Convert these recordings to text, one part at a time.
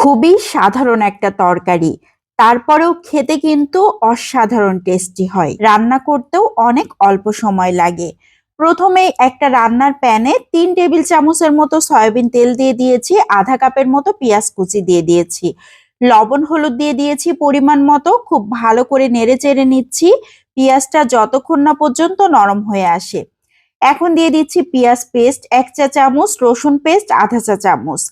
খুবই সাধারণ একটা তরকারি। তারপরেও খেতে কিন্তু অসাধারণ টেস্টি হয়। রান্না করতেও অনেক অল্প সময় লাগে। প্রথমে একটা রান্নার প্যানে তিন টেবিল চামচের মতো সয়াবিন তেল দিয়ে দিয়েছি, আধা কাপের মতো পেঁয়াজ কুচি দিয়ে দিয়েছি। লবণ, হলুদ দিয়ে দিয়েছি পরিমাণ মতো, খুব ভালো করে নেড়ে চেড়ে নিচ্ছি। পেঁয়াজটা যতক্ষণ না পর্যন্ত নরম হয়ে আসে। এখন দিয়ে দিচ্ছি পেঁয়াজ পেস্ট এক চা চামচ, রসুন পেস্ট আধা চা চামচ।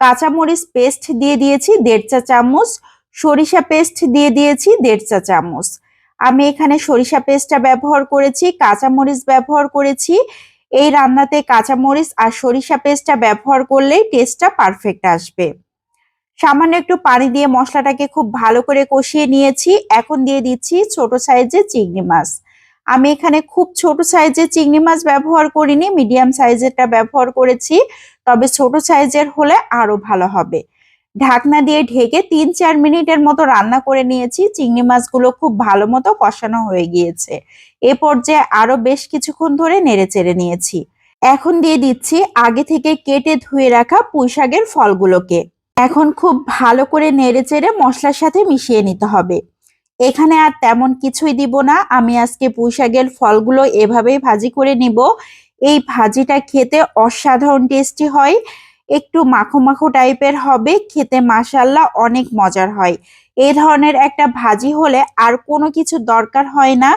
কাঁচামরিচ পেস্ট দিয়ে দিয়েছি, দেড় চা চামচ। সরিষা পেস্ট দিয়ে দিয়েছি, দেড় চা চামচ। আমি এখানে সরিষা পেস্টটা ব্যবহার করেছি, কাঁচামরিচ ব্যবহার করেছি। এই রান্নাতে কাঁচামরিচ আর সরিষা পেস্টটা ব্যবহার করলেই টেস্টটা পারফেক্ট আসবে। সামান্য একটু পানি দিয়ে মশলাটাকে খুব ভালো করে কষিয়ে নিয়েছি। এখন দিয়ে দিচ্ছি ছোট সাইজের চিংড়ি মাছ। আমি এখানে খুব ছোট সাইজের চিংড়ি মাছ ব্যবহার করিনি মিডিয়াম সাইজেরটা ব্যবহার করেছি, তবে ছোট সাইজের হলে আরও ভালো হবে। ঢাকনা দিয়ে ঢেকে তিন চার মিনিটের মতো রান্না করে নিয়েছি, চিংড়ি মাছগুলো খুব ভালো মতো কষানো হয়ে গিয়েছে। এ পর্যায়ে আরও বেশ কিছুক্ষণ ধরে নেড়ে চেড়ে নিয়েছি। এখন দিয়ে দিচ্ছি আগে থেকে কেটে ধুয়ে রাখা পুঁই শাকের ফলগুলোকে। এখন খুব ভালো করে নেড়ে চেড়ে মশলার সাথে মিশিয়ে নিতে হবে। এখানে আর তেমন কিছুই দিব না। আমি আজকে পুঁই শাকের ফলগুলো এভাবেই ভাজি করে নিব। এই ভাজিটা খেতে অসাধারণ টেস্টি হয়। একটু মাখো মাখো টাইপের হবে। খেতে মাসাল্লা অনেক মজার হয়। এই ধরনের একটা ভাজি হলে আর কোনো কিছু দরকার হয় না।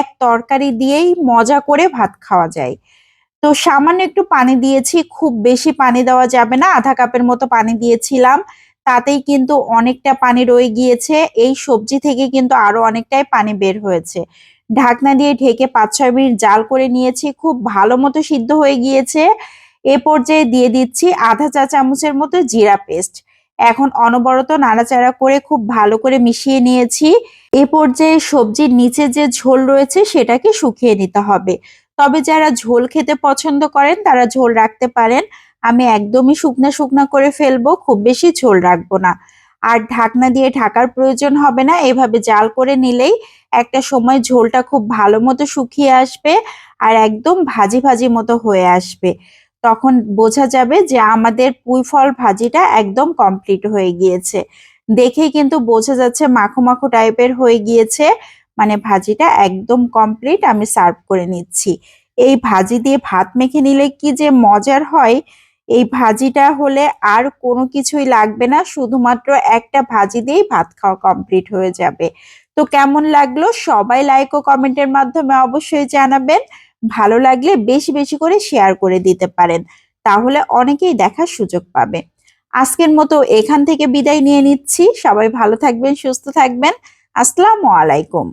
এক তরকারি দিয়েই মজা করে ভাত খাওয়া যায়। তো সামান্য একটু পানি দিয়েছি। খুব বেশি পানি দেওয়া যাবে না। আধা কাপের মতো পানি দিয়েছিলাম। তাতেই কিন্তু অনেকটা পানি রয়ে গিয়েছে। এই সবজি থেকে কিন্তু আরও অনেকটাই পানি বের হয়েছে। ঢাকনা দিয়ে ঢেকে পাঁচ ছয় মিনিট জাল করে নিয়েছি। খুব ভালো মতো সিদ্ধ হয়ে গিয়েছে। এ পর্যায়ে দিয়ে দিচ্ছি আধা চা চামচের মতো জিরা পেস্ট। এখন অনবরত নাড়াচাড়া করে খুব ভালো করে মিশিয়ে নিয়েছি। এ পর্যায়ে সবজির নিচে যে ঝোল রয়েছে সেটাকে শুকিয়ে নিতে হবে। তবে যারা ঝোল খেতে পছন্দ করেন তারা ঝোল রাখতে পারেন। আমি একদমই শুকনা শুকনা করে ফেলব, খুব বেশি ঝোল রাখব না। আর ঢাকনা দিয়ে ঢাকার প্রয়োজন হবে না, এভাবে জাল করে নিলেই একটা সময় ঝোলটা খুব ভালো মতো শুকিয়ে আসবে আর একদম ভাজি ভাজি মতো হয়ে আসবে। তখন বোঝা যাবে যে আমাদের পুঁই ফল ভাজিটা একদম কমপ্লিট হয়ে গিয়েছে। দেখেই কিন্তু বোঝা যাচ্ছে মাখো মাখো টাইপের হয়ে গিয়েছে মানে ভাজিটা একদম কমপ্লিট আমি সার্ভ করে নিচ্ছি। এই ভাজি দিয়ে ভাত মেখে নিলে কি যে মজার হয় এই ভাজিটা হলে আর কোনো কিছুই লাগবে না, শুধুমাত্র একটা ভাজি দিয়েই ভাত খাওয়া কমপ্লিট হয়ে যাবে। তো কেমন লাগল? সবাই লাইক ও কমেন্টের মাধ্যমে অবশ্যই জানাবেন। ভালো লাগলে বেশি বেশি করে শেয়ার করে দিতে পারেন। তাহলে অনেকেই দেখার সুযোগ পাবে। আজকের মতো এখান থেকে বিদায় নিয়ে নিচ্ছি। সবাই ভালো থাকবেন, সুস্থ থাকবেন। আসসালামু আলাইকুম।